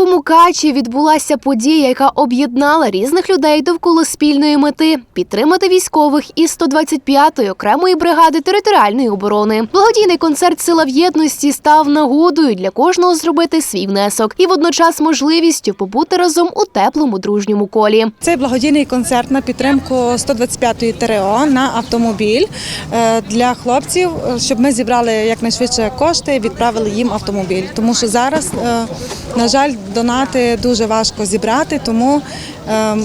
У Мукачі відбулася подія, яка об'єднала різних людей довкола спільної мети підтримати військових із 125-ї окремої бригади територіальної оборони. Благодійний концерт Сила в єдності став нагодою для кожного зробити свій внесок і водночас можливістю побути разом у теплому дружньому колі. Цей благодійний концерт на підтримку 125-ї ТРО на автомобіль е, для хлопців, щоб ми зібрали якнайшвидше кошти, відправили їм автомобіль. Тому що зараз, е, на жаль, донати дуже важко зібрати, тому е,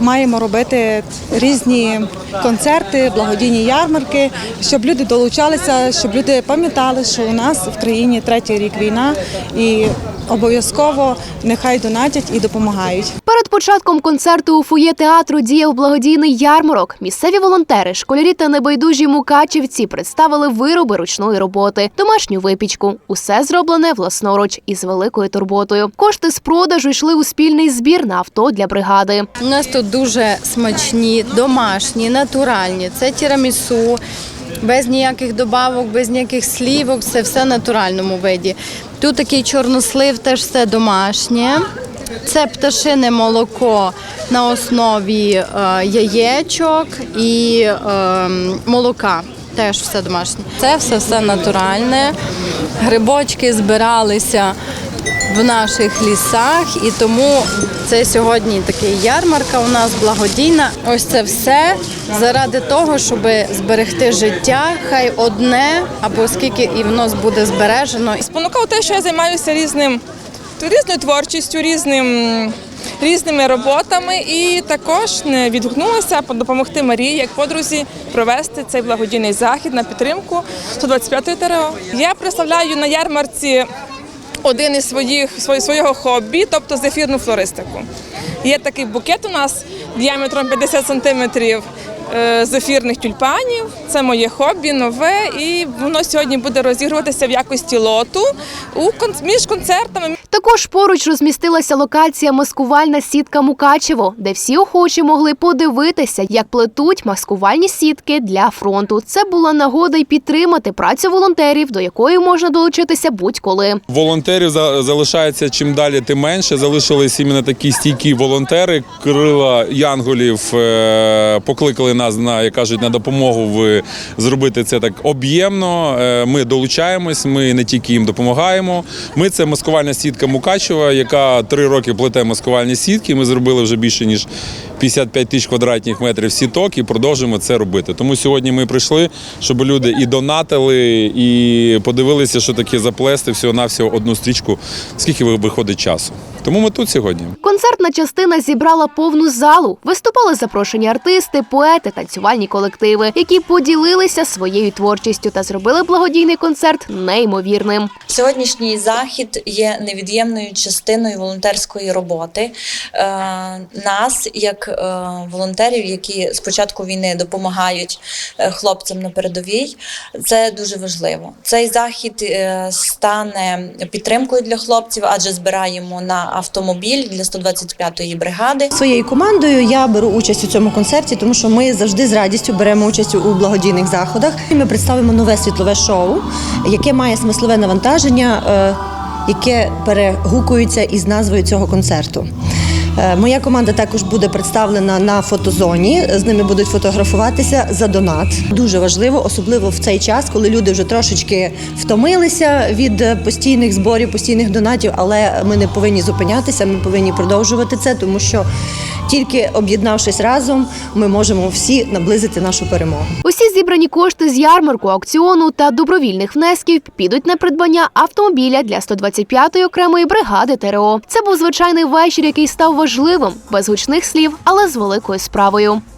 маємо робити різні концерти, благодійні ярмарки, щоб люди долучалися, щоб люди пам'ятали, що у нас в країні третій рік війна і обов'язково нехай донатять і допомагають. Початком концерту у фоє театру діяв благодійний ярмарок. Місцеві волонтери, школярі та небайдужі мукачівці представили вироби ручної роботи, домашню випічку. Усе зроблене власноруч із великою турботою. Кошти з продажу йшли у спільний збір на авто для бригади. У нас тут дуже смачні, домашні, натуральні. Це тірамісу, без ніяких добавок, без ніяких слівок, це все в натуральному виді. Тут такий чорнослив, теж все домашнє. Це пташине молоко на основі е, яєчок і е, молока. Теж все домашнє. Це все все натуральне. Грибочки збиралися в наших лісах, і тому це сьогодні такий ярмарка у нас благодійна. Ось це все заради того, щоб зберегти життя. Хай одне або скільки і воно буде збережено. спонукав те, що я займаюся різним різною творчістю, різним. Різними роботами і також не відгукнулася допомогти Марії як подрузі провести цей благодійний захід на підтримку 125-ї ТРО. Я представляю на ярмарці один із своїх свого хобі, тобто зефірну флористику. Є такий букет у нас діаметром 50 сантиметрів е, зефірних тюльпанів. Це моє хобі, нове, і воно сьогодні буде розігруватися в якості лоту між концертами. Також поруч розмістилася локація маскувальна сітка Мукачево, де всі охочі могли подивитися, як плетуть маскувальні сітки для фронту. Це була нагода й підтримати працю волонтерів, до якої можна долучитися будь-коли. Волонтерів за- залишається чим далі, тим менше. Залишились іменно такі стійкі волонтери. Крила Янголів е, покликали нас на як кажуть на допомогу в зробити це так об'ємно. Е, Ми долучаємось. Ми не тільки їм допомагаємо. Ми це маскувальна сітка Мукачева, яка три роки плете маскувальні сітки. Ми зробили вже більше ніж 55 тисяч квадратних метрів сіток і продовжуємо це робити. Тому сьогодні ми прийшли, щоб люди і донатили, і подивилися, що таке заплести всього навсього одну стрічку, скільки виходить часу. Тому ми тут сьогодні. Концертна частина зібрала повну залу. Виступали запрошені артисти, поети, танцювальні колективи, які поділилися своєю творчістю та зробили благодійний концерт неймовірним. Сьогоднішній захід є невід'ємною частиною волонтерської роботи е, нас, як волонтерів, які з початку війни допомагають е, хлопцям на передовій. Це дуже важливо. Цей захід е, стане підтримкою для хлопців, адже збираємо на автомобіль для 125-ї бригади. Своєю командою я беру участь у цьому концерті, тому що ми завжди з радістю беремо участь у благодійних заходах. Ми представимо нове світлове шоу, яке має смислове навантаження, е, яке перегукується із назвою цього концерту. Е, Моя команда також буде представлена на фотозоні. З ними будуть фотографуватися за донат. Дуже важливо, особливо в цей час, коли люди вже трошечки втомилися від постійних зборів, постійних донатів. Але ми не повинні зупинятися. Ми повинні продовжувати це, тому що тільки об'єднавшись разом, ми можемо всі наблизити нашу перемогу. Усі зібрані кошти з ярмарку, аукціону та добровільних внесків підуть на придбання автомобіля для 125-ї окремої бригади ТРО. Це був звичайний вечір, який став важливим, без гучних слів, але з великою справою.